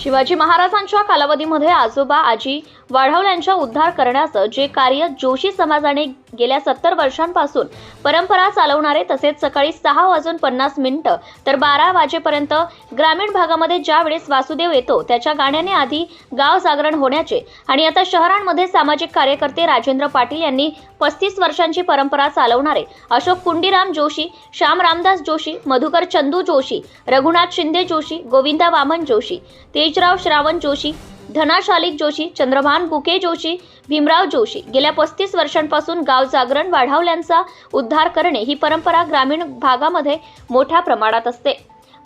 शिवाजी महाराजांच्या कालावधीमध्ये आजोबा आजी वाढवल्यांचा उद्धार करण्याचं जे कार्य जोशी समाजाने गेल्या सत्तर वर्षांपासून परंपरा चालवणारे तसेच सकाळी सहा वाजून पन्नास मिनिटं तर बारा वाजेपर्यंत ग्रामीण भागामध्ये ज्या वेळेस वासुदेव येतो त्याच्या गाण्याने आधी गाव जागरण होण्याचे आणि आता शहरांमध्ये सामाजिक कार्यकर्ते राजेंद्र पाटील यांनी पस्तीस वर्षांची परंपरा चालवणारे अशोक कुंडीराम जोशी श्याम रामदास जोशी मधुकर चंदू जोशी रघुनाथ शिंदे जोशी गोविंदा वामन जोशी ते तेजराव श्रावण जोशी धनाशालिक जोशी चंद्रभान गुके जोशी भीमराव जोशी गेल्या पस्तीस वर्षांपासून गाव जागरण वाढवल्यांचा उद्धार करणे ही परंपरा ग्रामीण भागामध्ये मोठ्या प्रमाणात असते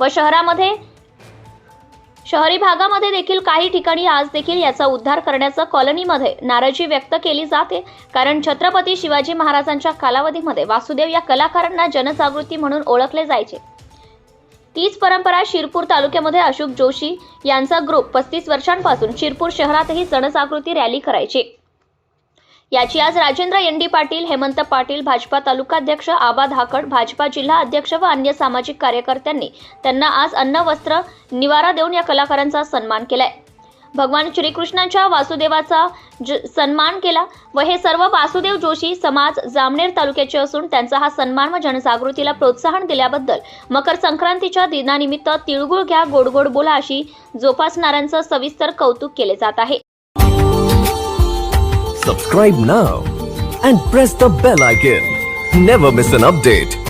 व शहरामध्ये शहरी भागामध्ये देखील काही ठिकाणी आज देखील याचा उद्धार करण्याचं कॉलनीमध्ये नाराजी व्यक्त केली जाते. कारण छत्रपती शिवाजी महाराजांच्या कालावधीमध्ये वासुदेव या कलाकारांना जनजागृती म्हणून ओळखले जायचे. तीच परंपरा शिरपूर तालुक्यामध्ये अशोक जोशी यांचा ग्रुप पस्तीस वर्षांपासून शिरपूर शहरातही जनजागृती रॅली करायचे. याची आज राजेंद्र एनडी पाटील हेमंत पाटील भाजपा तालुकाध्यक्ष आबा धाकड भाजपा जिल्हा अध्यक्ष व अन्य सामाजिक कार्यकर्त्यांनी त्यांना आज अन्न वस्त्र निवारा देऊन या कलाकारांचा सन्मान केलाय. भगवान श्रीकृष्णाच्या वासुदेवाचा सन्मान केला व हे सर्व वासुदेव जोशी समाज जामनेर तालुक्याचे असून त्यांचा हा सन्मान व जनजागृतीला प्रोत्साहन दिल्याबद्दल मकर संक्रांतीच्या दिनानिमित्त तिळगुळ घ्या गोड गोड बोला अशी जोपासणाऱ्यांचं सविस्तर कौतुक केले जात आहे. Subscribe now and press the bell icon never miss an update